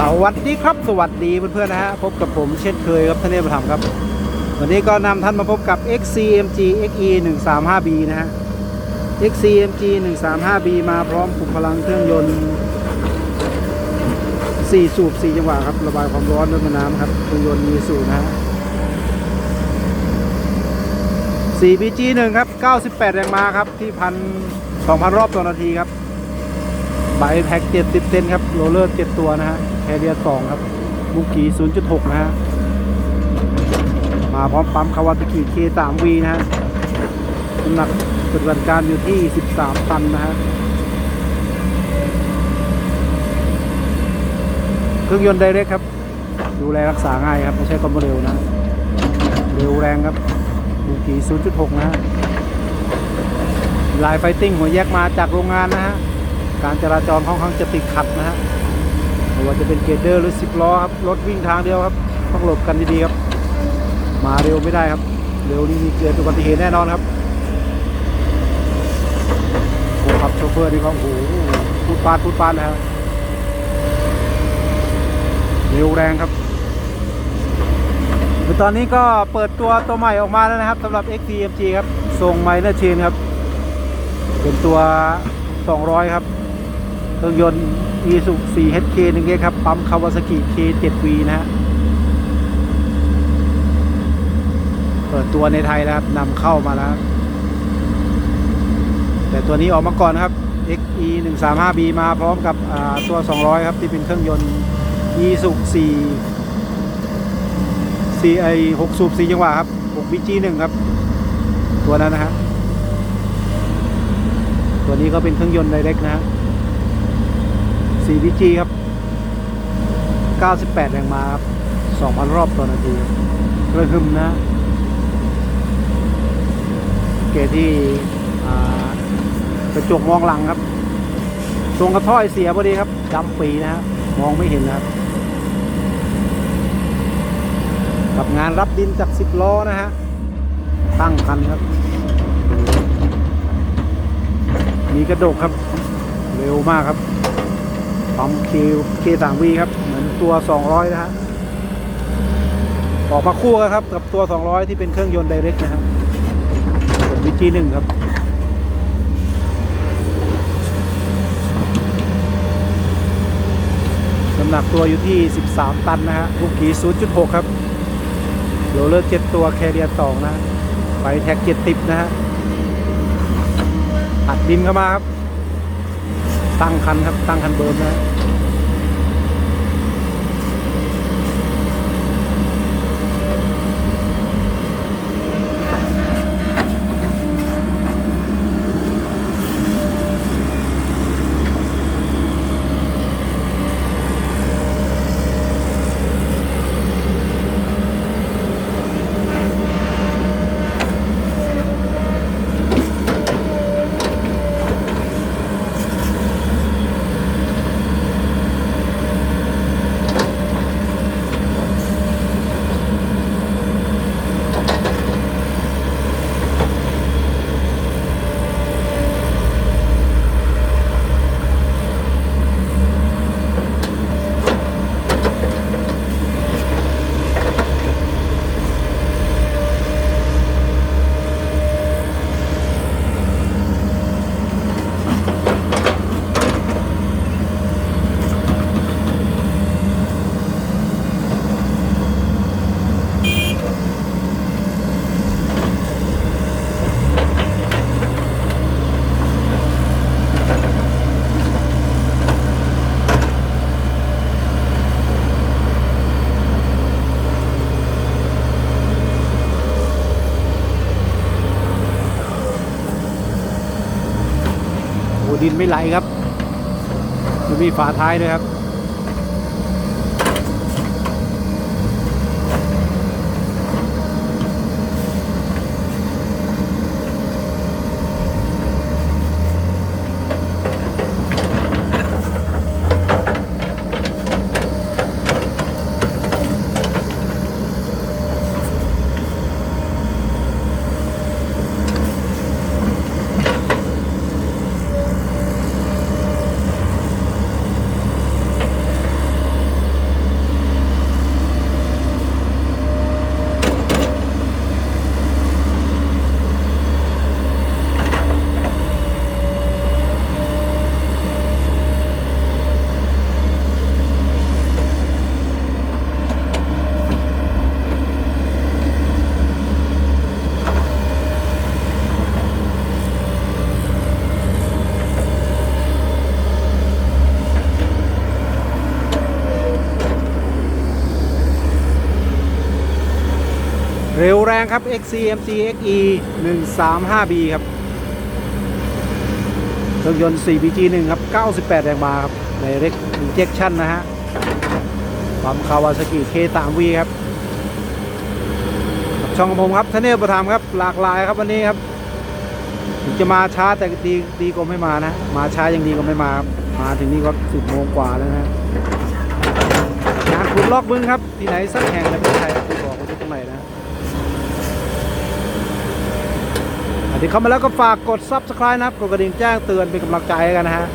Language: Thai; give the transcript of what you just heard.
สวัสดีครับสวัสดีเพื่อนๆนะฮะพบกับผมเช่นเคยครับท่านเนประธรรมครับ วันนี้ก็นำท่านมาพบกับ XCMG XE 1 3 5 B นะฮะ XCMG 1 3 5 B มาพร้อมขุมพลังเครื่องยนต์ 4 สูบ 4 จังหวะครับ ระบายความร้อนด้วยน้ำครับเครื่องยนต์มีสูบนะฮะ 4BG 1ครับ 98 แรงม้าครับที่พัน2,000 รอบต่อนาทีครับไบแพ็ก70 เซนครับ โรลเลอร์ 7 ตัวนะฮะ แคเรีย2ครับมุกี0.6 นะฮะ มาพร้อมปั๊มคาวาตากิ K3V นะฮะน้ำหนักปฏิบัติการอยู่ที่ 13 ตันนะฮะ เครื่องยนต์ไดเรกครับ ดูแลรักษาง่ายครับ ไม่ใช่ความเร็วนะ เร็วแรงครับมุกี0.6 นะฮะ ลายไฟติ้งหัวแยกมาจากโรงงานนะฮะ การจราจรค่อนข้างจะติดขัดนะฮะ ไม่ว่าจะเป็นเกรดเดอร์หรือ 10 ล้อครับ รถวิ่งทางเดียวครับ ต้องหลบกันดีๆครับ มาเร็วไม่ได้ครับ เร็วนี่มีเกิดอุบัติเหตุแน่นอนครับโอ้ครับโชเฟอร์นี่เขาโอ้โหพูดปาดพูดปาดแล้วเร็วแรงครับตอนนี้ก็เปิดตัวตัวใหม่ออกมาแล้วนะครับสำหรับ XCMG ครับทรงไมเนอร์เชนครับ เป็นตัว 200 ครับ เครื่องยนต์ Isuzu 4HK 1เครับ ปั๊ม Kawasaki K7V นะฮะ เปิดตัวในไทยแล้วครับนำเข้ามาแล้ว แต่ตัวนี้ออกมาก่อนครับ XE 1 3 5 B มาพร้อมกับตัว 200 ครับ ที่เป็นเครื่องยนต์ Isuzu 4 CI 6สูบ4จังหวะครับ 6 BG 1 ครับ ตัวนั้นนะฮะ ตัวนี้ก็เป็นเครื่องยนต์ไดเรกนะฮะ 4BG ครับ 98 แรงม้าครับ 2,000 รอบต่อนาทีกระหึ่มนะ เกรดที่กระจกมองหลังครับตรงกระถ้อยเสียพอดีครับดำปีนะมองไม่เห็นนะครับ กับงานรับดินจาก10ล้อนะฮะ ตั้งคันครับ มีกระดกครับ เร็วมากครับ ปั๊มเคเคสามวีครับ เหมือนตัว 200 นะฮะออกมาคู่กันครับ กับตัว 200 ที่เป็นเครื่องยนต์ไดเรกนะครับเป็นวิจีหนึ่งครับน้ำหนักตัวอยู่ที่ 13 ตันนะฮะลูกกี0.6 ครับโรเลอร์7ตัวแคเรีย2นะฮะไฟแท็ก70นะฮะอัดดินเข้ามาครับ ตั้งคันครับตั้งคันเบิร์นนะ ดินไม่ไหลครับมีฝาท้ายด้วยครับ รงครับ XCMG XE 135B ครับเครื่องยนต์ 4BG1 ครับ 98 แรงม้าครับ Direct Injection นนะฮะปั๊มคาวาซากิ K3V ครับกับช่องของผมครับทนเนลประทามครับ หลากหลายครับวันนี้ครับถึงจะมาช้าแต่ดีดีกว่าไม่มานะ มาช้ายังดีกว่าไม่มาครับมาถึงนี่ก็สิบโมงกว่าแล้วนะงานขุดลอกบึ้งครับ ที่ไหนสักแห่งในประเทศไทยครับคุณบอกว่าที่ตรงไหนนะอะ ที่เข้ามาแล้วก็ฝากกด subscribe นะครับ กดกระดิ่งแจ้งเตือนเป็นกำลังใจกันนะฮะ